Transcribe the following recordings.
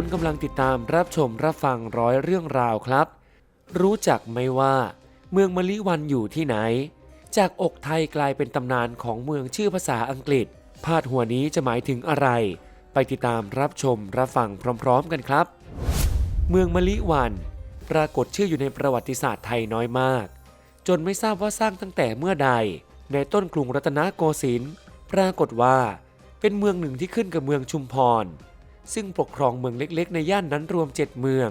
คุณกำลังติดตามรับชมรับฟังร้อยเรื่องราวครับ รู้จักไหมว่า เมืองมะลิวันอยู่ที่ไหน จากอกไทยกลายเป็นตำนานของเมืองชื่อภาษาอังกฤษ พาดหัวนี้จะหมายถึงอะไร ไปติดตามรับชมรับฟังพร้อม ๆ กันครับ เมืองมะลิวัน ปรากฏชื่ออยู่ในประวัติศาสตร์ไทยน้อยมาก จนไม่ทราบว่าสร้างตั้งแต่เมื่อใด ในต้นกรุงรัตนโกสินทร์ปรากฏว่า เป็นเมืองหนึ่งที่ขึ้นกับเมืองชุมพร ซึ่งปกครองเมืองเล็กๆ ในย่านนั้นรวม 7 เมือง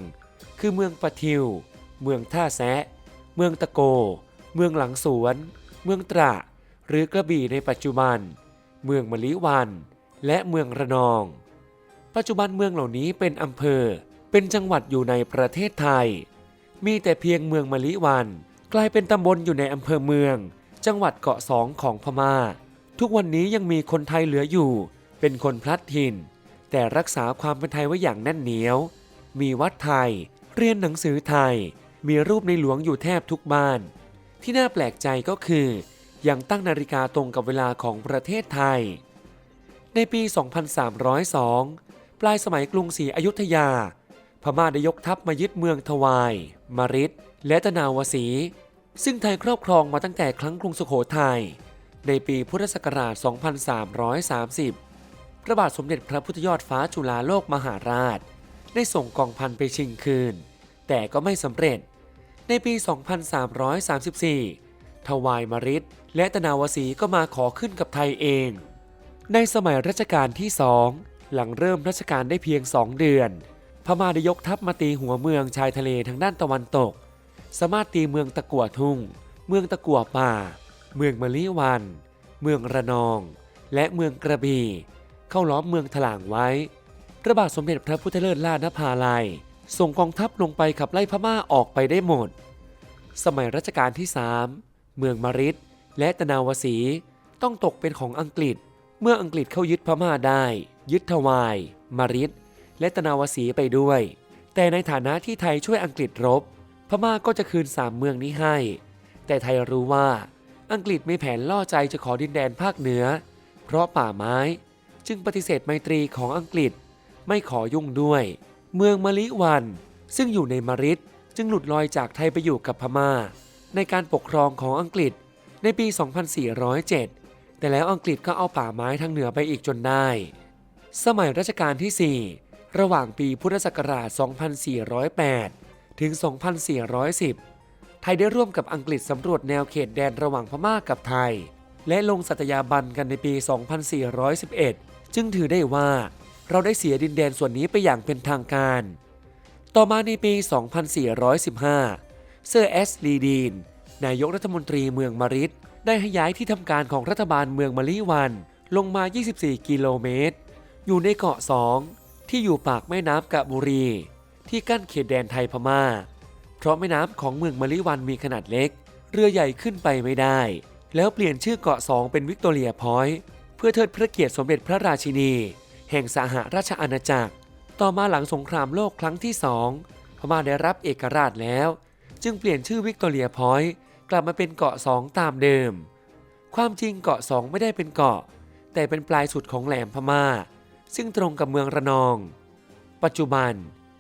คือเมืองปะทิว เมืองท่าแซะ เมืองตะโก เมืองหลังสวน เมืองตระ หรือกระบี่ในปัจจุบัน เมืองมะลิวัน และเมืองระนอง ปัจจุบันเมืองเหล่านี้เป็นอำเภอ เป็นจังหวัดอยู่ในประเทศไทย มีแต่เพียงเมืองมะลิวัน กลายเป็นตำบลอยู่ในอำเภอเมือง จังหวัดเกาะสองของพม่า ทุกวันนี้ยังมีคนไทยเหลืออยู่ เป็นคนพลัดถิ่น แต่รักษาความเป็นไทยไว้อย่างแน่นเหนียว มีวัดไทย เรียนหนังสือไทย มีรูปในหลวงอยู่แทบทุกบ้าน ที่น่าแปลกใจก็คือ ยังตั้งนาฬิกาตรงกับเวลาของประเทศไทย ในปี 2302 ปลายสมัยกรุงศรีอยุธยา พม่าได้ยกทัพมายึดเมืองทวาย มาริดและตะนาวสี ซึ่งไทยครอบครองมาตั้งแต่ครั้งกรุงสุโขทัยในปีพุทธศักราช 2330 ระบาทสมเด็จพระพุทธยอดฟ้าจุฬาโลกมหาราช ได้ส่งกองพันไปชิงคืน แต่ก็ไม่สำเร็จ ในปี 2334 ทวายมริดและตะนาวสีก็มาขอขึ้นกับไทยเอง ในสมัยรัชกาลที่สองหลังเริ่มรัชกาลได้เพียงสองเดือน พม่าได้ยกทัพมาตีหัวเมืองชายทะเลทางด้านตะวันตก สามารถตีเมืองตะกัวทุ่ง เมืองตะกัวป่า เมืองมะลิวัน เมืองระนอง และเมืองกระบี่ เข้าล้อมเมืองถลางไว้ พระบาทสมเด็จพระพุทธเลิศล่านภาลัย ส่งกองทัพลงไปขับไล่พม่าออกไปได้หมด สมัยรัชกาลที่ 3 เมืองมาริดและตะนาวสีต้องตกเป็นของอังกฤษ เมื่ออังกฤษเข้ายึดพม่าได้ ยึดทวาย มาริดและตะนาวสีไปด้วย แต่ในฐานะที่ไทยช่วยอังกฤษรบ พม่าก็จะคืนสามเมืองนี้ให้ แต่ไทยรู้ว่าอังกฤษมีแผนล่อใจจะขอดินแดนภาคเหนือ เพราะป่าไม้ จึงปฏิเสธไมตรีของอังกฤษ ไม่ขอยุ่งด้วย เมืองมะลิวัน ซึ่งอยู่ในมาริดจึงหลุดลอยจากไทยไปอยู่กับพม่า ในการปกครองของอังกฤษในปี 2407 แต่แล้วอังกฤษก็เอาป่าไม้ทางเหนือไปอีกจนได้ สมัยรัชกาลที่ 4 ระหว่างปีพุทธศักราช 2408 ถึง 2410 ไทยได้ร่วมกับอังกฤษสำรวจแนวเขตแดนระหว่างพม่ากับไทย และลงสัตยาบันกันในปี 2411 จึงถือได้ว่าเราได้เสียดินแดนส่วนนี้ไปอย่างเป็นทางการ ต่อมาในปี 2415 เซอร์เอสลีดีน นายกรัฐมนตรีเมืองมาริดได้ให้ย้ายที่ทำการของรัฐบาลเมืองมะลิวัน ลงมา 24 กิโลเมตร อยู่ในเกาะสองที่อยู่ปากแม่น้ำกะบุรี ที่กั้นเขตแดนไทยพม่า เพราะแม่น้ำของเมืองมะลิวันมีขนาดเล็ก เรือใหญ่ขึ้นไปไม่ได้ แล้วเปลี่ยนชื่อเกาะสองเป็นวิกตอเรียพอยต์ เพื่อเทิดพระเกียรติสมเด็จพระราชินี แห่งสหราชอาณาจักร ต่อมาหลังสงครามโลกครั้งที่สองพม่าได้รับเอกราชแล้ว จึงเปลี่ยนชื่อวิกตอเรียพอยต์กลับมาเป็นเกาะสองตามเดิม ความจริงเกาะสองไม่ได้เป็นเกาะ แต่เป็นปลายสุดของแหลมพม่า ซึ่งตรงกับเมืองระนอง ปัจจุบัน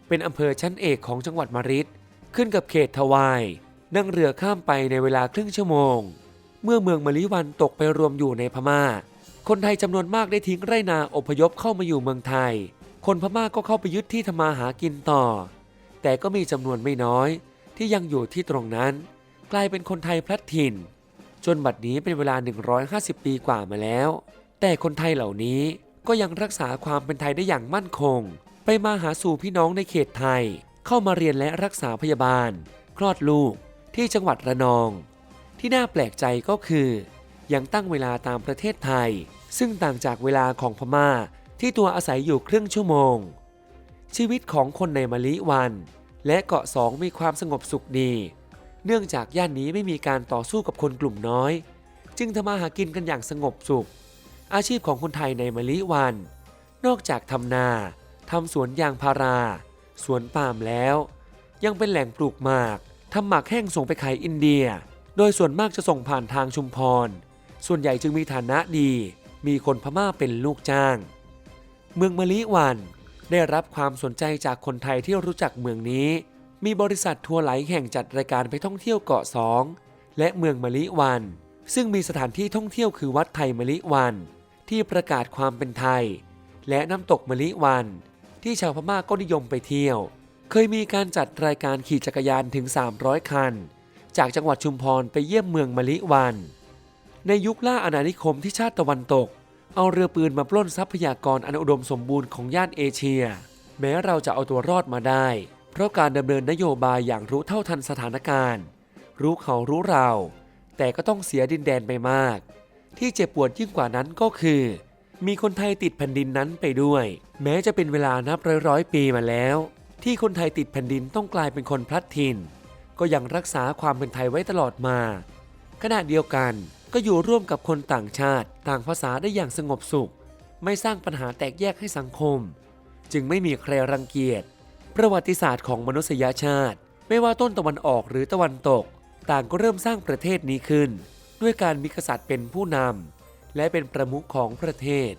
เป็นอำเภอชั้นเอกของจังหวัดมาริดขึ้นกับเขตทวาย นั่งเรือข้ามไปในเวลาครึ่งชั่วโมง เมื่อเมืองมะลิวันตกไปรวมอยู่ในพม่า คนไทยจำนวนมากได้ทิ้งไรนาอพยพเข้ามาอยู่เมืองไทย คนพม่าก็เข้าไปยึดที่ทำมาหากินต่อ แต่ก็มีจำนวนไม่น้อยที่ยังอยู่ที่ตรงนั้น กลายเป็นคนไทยพลัดถิ่น จนบัดนี้เป็นเวลา 150 ปีกว่ามาแล้ว แต่คนไทยเหล่านี้ก็ยังรักษาความเป็นไทยได้อย่างมั่นคง ไปมาหาสู่พี่น้องในเขตไทย เข้ามาเรียนและรักษาพยาบาล คลอดลูกที่จังหวัดระนอง ที่น่าแปลกใจก็คือ ยังตั้งเวลาตามประเทศไทย ซึ่งต่างจากเวลาของพม่าที่ตัวอาศัยอยู่ครึ่งชั่วโมง ชีวิตของคนในมะลิวัน และเกาะสองมีความสงบสุขดี เนื่องจากย่านนี้ไม่มีการต่อสู้กับคนกลุ่มน้อย จึงทำมาหากินกันอย่างสงบสุข อาชีพของคนไทยในมะลิวัน นอกจากทำนาทำสวนยางพารา สวนปาล์มแล้ว ยังเป็นแหล่งปลูกหมากทำหมากแห้งส่งไปขายอินเดีย โดยส่วนมากจะส่งผ่านทางชุมพร ส่วนใหญ่จึงมีฐานะดี มีคนพม่าเป็นลูกจ้าง เมืองมะลิวันได้รับความสนใจจากคนไทยที่รู้จักเมืองนี้ มีบริษัททัวร์หลายแห่งจัดรายการไปท่องเที่ยวเกาะสองและเมืองมะลิวัน ซึ่งมีสถานที่ท่องเที่ยวคือวัดไทยมะลิวัน ที่ประกาศความเป็นไทย และน้ำตกมะลิวัน ที่ชาวพม่าก็นิยมไปเที่ยว เคยมีการจัดรายการขี่จักรยานถึง 300 คัน จากจังหวัดชุมพรไปเยี่ยมเมืองมะลิวัน ในยุคล่าอาณานิคมที่ชาติตะวันตก เอาเรือปืนมาปล้นทรัพยากรอันอุดมสมบูรณ์ของย่านเอเชีย แม้เราจะเอาตัวรอดมาได้ เพราะการดำเนินนโยบายอย่างรู้เท่าทันสถานการณ์ รู้เขารู้เรา แต่ก็ต้องเสียดินแดนไปมาก ที่เจ็บปวดยิ่งกว่านั้นก็คือ มีคนไทยติดแผ่นดินนั้นไปด้วย แม้จะเป็นเวลานับร้อยร้อยปีมาแล้ว ที่คนไทยติดแผ่นดินต้องกลายเป็นคนพลัดถิ่นก็ยังรักษาความเป็นไทยไว้ตลอดมา ขณะเดียวกัน ก็อยู่ร่วมกับคนต่างชาติต่างภาษาได้อย่างสงบสุข ไม่สร้างปัญหาแตกแยกให้สังคม จึงไม่มีใครรังเกียจ ประวัติศาสตร์ของมนุษยชาติ ไม่ว่าต้นตะวันออกหรือตะวันตก ต่างก็เริ่มสร้างประเทศนี้ขึ้น ด้วยการมีกษัตริย์เป็นผู้นำและเป็นประมุขของประเทศ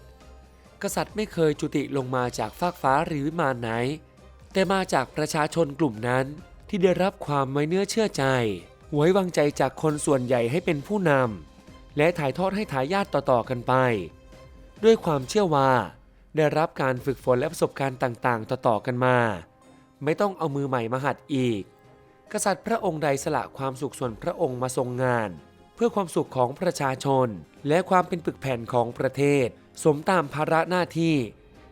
กษัตริย์ไม่เคยจุติลงมาจากฟากฟ้าหรือวิมานไหน แต่มาจากประชาชนกลุ่มนั้นที่ได้รับความไว้เนื้อเชื่อใจไว้วางใจจากคนส่วนใหญ่ให้เป็นผู้นำ และถ่ายทอดให้ทายาทต่อๆกันไป ด้วยความเชื่อว่าได้รับการฝึกฝนและประสบการณ์ต่างๆ ต่อๆกันมา ไม่ต้องเอามือใหม่มาหัดอีก กษัตริย์พระองค์ใดสละความสุขส่วนพระองค์มาทรงงาน เพื่อความสุขของประชาชน และความเป็นปึกแผ่นของประเทศ สมตามภาระหน้าที่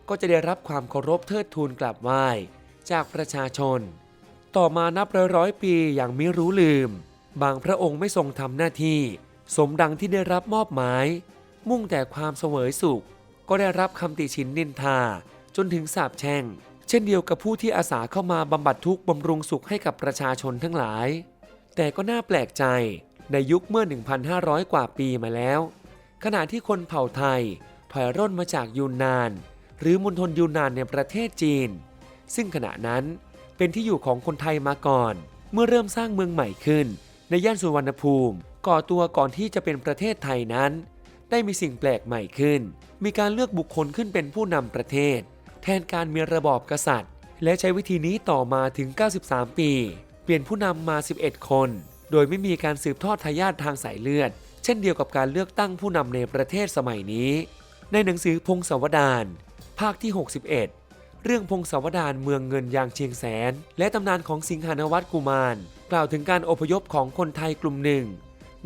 ก็จะได้รับความเคารพเทิดทูนกลับไหว้จากประชาชน ต่อมานับร้อยร้อยปีอย่างไม่รู้ลืม บางพระองค์ไม่ทรงทำหน้าที่ สมดังที่ได้รับมอบหมาย มุ่งแต่ความเสวยสุข ก็ได้รับคำติชินนินทา จนถึงสาบแช่ง เช่นเดียวกับผู้ที่อาสาเข้ามาบำบัดทุกข์บำรุงสุขให้กับประชาชนทั้งหลาย แต่ก็น่าแปลกใจในยุคเมื่อ 1,500 กว่าปีมาแล้ว ขณะที่คนเผ่าไทย ถอยร่นมาจากยูนนาน หรือมณฑลยูนนานในประเทศจีน ซึ่งขณะนั้นเป็นที่อยู่ของคนไทยมาก่อน เมื่อเริ่มสร้างเมืองใหม่ขึ้น ในย่านสุวรรณภูมิ ก่อตัวก่อนที่จะเป็นประเทศไทยนั้น ได้มีสิ่งแปลกใหม่ขึ้น มีการเลือกบุคคลขึ้นเป็นผู้นำประเทศ แทนการมีระบอบกษัตริย์ และใช้วิธีนี้ต่อมาถึง 93 ปี เปลี่ยนผู้นำมา 11 คน โดยไม่มีการสืบทอดทายาททางสายเลือด เช่นเดียวกับการเลือกตั้งผู้นำในประเทศสมัยนี้ ในหนังสือพงศาวดารภาคที่ 61 เรื่องพงศาวดารเมืองเงินยางเชียงแสน และตำนานของสิงหานวัตกุมาร กล่าวถึงการอพยพของคนไทยกลุ่มหนึ่ง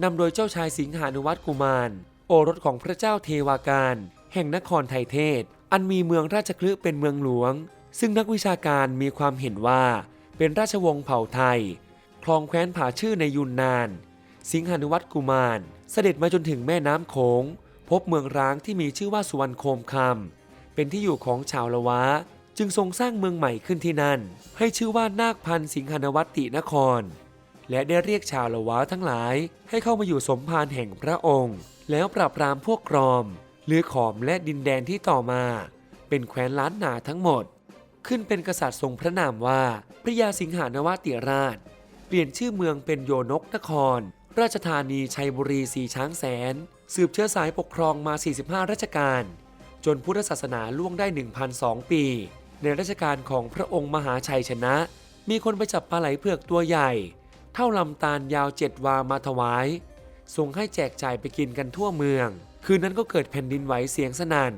นำโดยเจ้าชายสิงหานุวัตรกุมาร โอรสของพระเจ้าเทวาการ แห่งนครไทยเทศ อันมีเมืองราชคลึเป็นเมืองหลวง ซึ่งนักวิชาการมีความเห็นว่า เป็นราชวงศ์เผ่าไทย คลองแคว้นผาชื่อในยุนนาน สิงหานุวัตรกุมาร เสด็จมาจนถึงแม่น้ำโขง พบเมืองร้างที่มีชื่อว่าสุวรรณโคมคำเป็นที่อยู่ของชาวละวะจึงทรงสร้างเมืองใหม่ขึ้นที่นั่น ให้ชื่อว่านาคพันธ์สิงหานวัตตินคร และได้เรียกชาวละวะทั้งหลาย ให้เข้ามาอยู่สมภารแห่งพระองค์ แล้วปราบปรามพวกกรอมลือขอมและดินแดนที่ต่อมา เป็นแคว้นล้านนาทั้งหมด ขึ้นเป็นกษัตริย์ทรงพระนามว่าพระยาสิงหานวติราช เปลี่ยนชื่อเมืองเป็นโยนกนคร ราชธานีชัยบุรีสีช้างแสน สืบเชื้อสายปกครองมา 45รัชกาลจนพุทธศาสนาล่วงได้ 1,002 ปี ในรัชกาลของพระองค์มหาชัยชนะ มีคนไปจับปลาไหลเผือกตัวใหญ่ เท่าลำตาลยาวเจ็ดวามาถวายส่งให้แจกจ่ายไปกินกันทั่วเมือง คืนนั้นก็เกิดแผ่นดินไหวเสียงสนั่น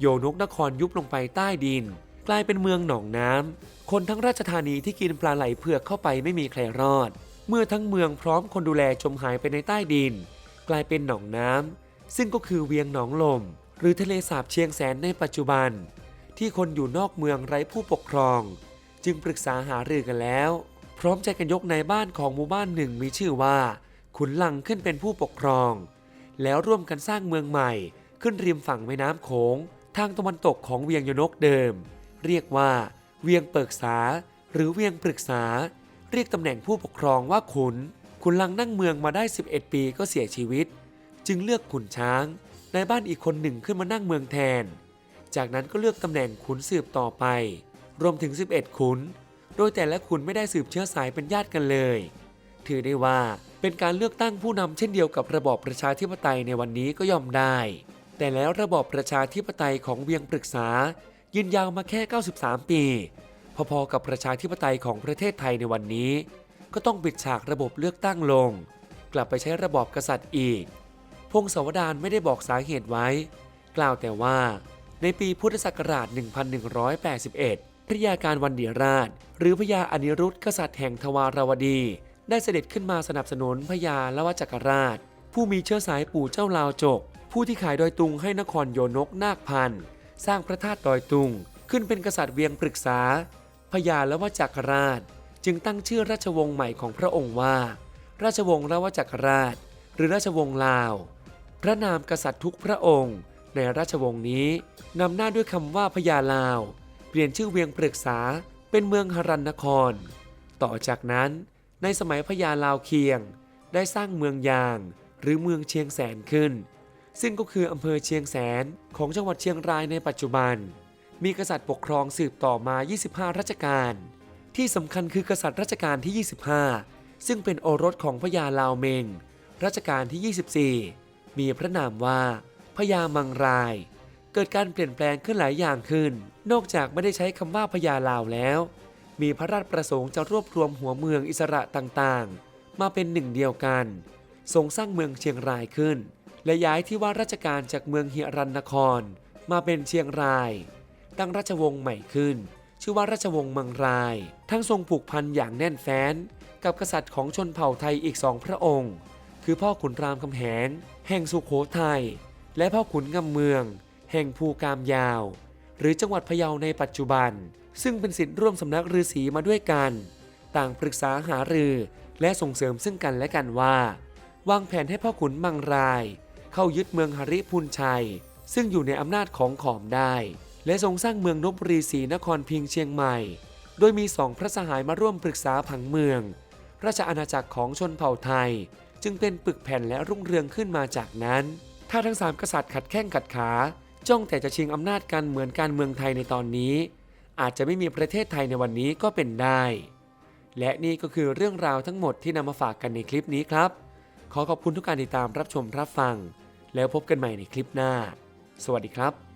โยนกนครยุบลงไปใต้ดิน กลายเป็นเมืองหนองน้ำคนทั้งราชธานีที่กินปลาไหลเผือกเข้าไปไม่มีใครรอด เมื่อทั้งเมืองพร้อมคนดูแลจมหายไปในใต้ดิน กลายเป็นหนองน้ำซึ่งก็คือเวียงหนองลม หรือทะเลสาบเชียงแสนในปัจจุบัน ที่คนอยู่นอกเมืองไร้ผู้ปกครอง จึงปรึกษาหารือกันแล้ว ร้อมใจกันยกในายบ้านของหมู่บ้านหนึ่งมีชื่อว่า ขุนลังขึ้นเป็นผู้ปกครอง แล้วร่วมกันสร้างเมืองใหม่ ขึ้นริมฝั่งแม่น้ำโขง ทางตะวันตกของเวียงยนกเดิม เรียกว่า เวียงเปิกษา หรือเวียงปรึกษา เรียกตำแหน่งผู้ปกครองว่าขุนขุนลังนั่งเมืองมาได้ 11 ปีก็เสียชีวิต จึงเลือกขุนช้างในบ้านอีกคนหนึ่งขึ้นมานั่งเมืองแทน จากนั้นก็เลือกตำแหน่งขุนสืบต่อไป รวมถึง 11 ขุน โดยแต่ละขุนไม่ได้สืบเชื้อสายเป็นญาติกันเลย ถือได้ว่าเป็นการเลือกตั้งผู้นำเช่นเดียวกับระบอบประชาธิปไตยในวันนี้ก็ยอมได้ แต่แล้วระบอบประชาธิปไตยของเวียงปรึกษา ยืนยาวมาแค่ 93 ปี พอๆกับประชาธิปไตยของประเทศไทยในวันนี้ ก็ต้องปิดฉากระบบเลือกตั้งลง กลับไปใช้ระบอบกษัตริย์อีก พงศาวดารไม่ได้บอกสาเหตุไว้ กล่าวแต่ว่าในปีพุทธศักราช 1181 พระยาการวันเดียราช หรือพระยาอนิรุธกษัตริย์แห่งทวารวดี ได้เสด็จขึ้นมาสนับสนุนพระยาละวจักรราช ผู้มีเชื้อสายปู่เจ้าลาวจก ผู้ที่ขายดอยตุงให้นครโยนกนาคพันธ์สร้างพระธาตุดอยตุง ขึ้นเป็นกษัตริย์เวียงปรึกษาพญาละวจักรราช จึงตั้งชื่อราชวงศ์ใหม่ของพระองค์ว่า ราชวงศ์ละวจักรราช หรือราชวงศ์ลาว พระนามกษัตริย์ทุกพระองค์ ในราชวงศ์นี้นำหน้าด้วยคำว่าพญาลาว เปลี่ยนชื่อเวียงปรึกษาเป็นเมืองหรันนคร ต่อจากนั้นในสมัยพญาลาวเคียง ได้สร้างเมืองยางหรือเมืองเชียงแสนขึ้น ซึ่งก็คืออำเภอเชียงแสนของจังหวัดเชียงรายในปัจจุบัน มีกษัตริย์ปกครองสืบต่อมา 25 รัชกาลที่สำคัญคือกษัตริย์รัชกาลที่ 25 ซึ่งเป็นโอรสของพญาลาวเมง รัชกาลที่ 24 มีพระนามว่าพญามังราย เกิดการเปลี่ยนแปลงขึ้นหลายอย่างขึ้น นอกจากไม่ได้ใช้คำว่าพญาลาวแล้ว มีพระราชประสงค์จะรวบรวมหัวเมืองอิสระต่างๆ มาเป็นหนึ่งเดียวกัน ทรงสร้างเมืองเชียงรายขึ้น และย้ายที่ว่าราชการจากเมืองเฮียรันนคร มาเป็นเชียงราย ตั้งราชวงศ์ใหม่ขึ้น ชื่อว่าราชวงศ์เมืองราย ทั้งทรงผูกพันอย่างแน่นแฟ้น กับกษัตริย์ของชนเผ่าไทยอีกสองพระองค์ คือพ่อขุนรามคำแหงแห่งสุโขทัยและพ่อขุนงำเมือง แห่งภูกามยาว หรือจังหวัดพะเยาในปัจจุบัน ซึ่งเป็นสิทธิ์ร่วมสำนักฤาษีมาด้วยกัน ต่างปรึกษาหารือและส่งเสริมซึ่งกันและกันว่า วางแผนให้พ่อขุนมังราย เข้ายึดเมืองหริพุนชัย ซึ่งอยู่ในอำนาจของขอมได้ และทรงสร้างเมืองนบรีศรีนครพิงเชียงใหม่ โดยมีสองพระสหายมาร่วมปรึกษาผังเมือง ราชอาณาจักรของชนเผ่าไทย จึงเป็นปึกแผ่นและรุ่งเรืองขึ้นมาจากนั้น ถ้าทั้งสามกษัตริย์ขัดแข้งขัดขา จ้องแต่จะชิงอำนาจกันเหมือนการเมืองไทยในตอนนี้ อาจจะไม่มีประเทศไทยในวันนี้ก็เป็นได้ และนี่ก็คือเรื่องราวทั้งหมดที่นำมาฝากกันในคลิปนี้ครับ ขอขอบคุณทุกการติดตามรับชมรับฟัง แล้วพบกันใหม่ในคลิปหน้า สวัสดีครับ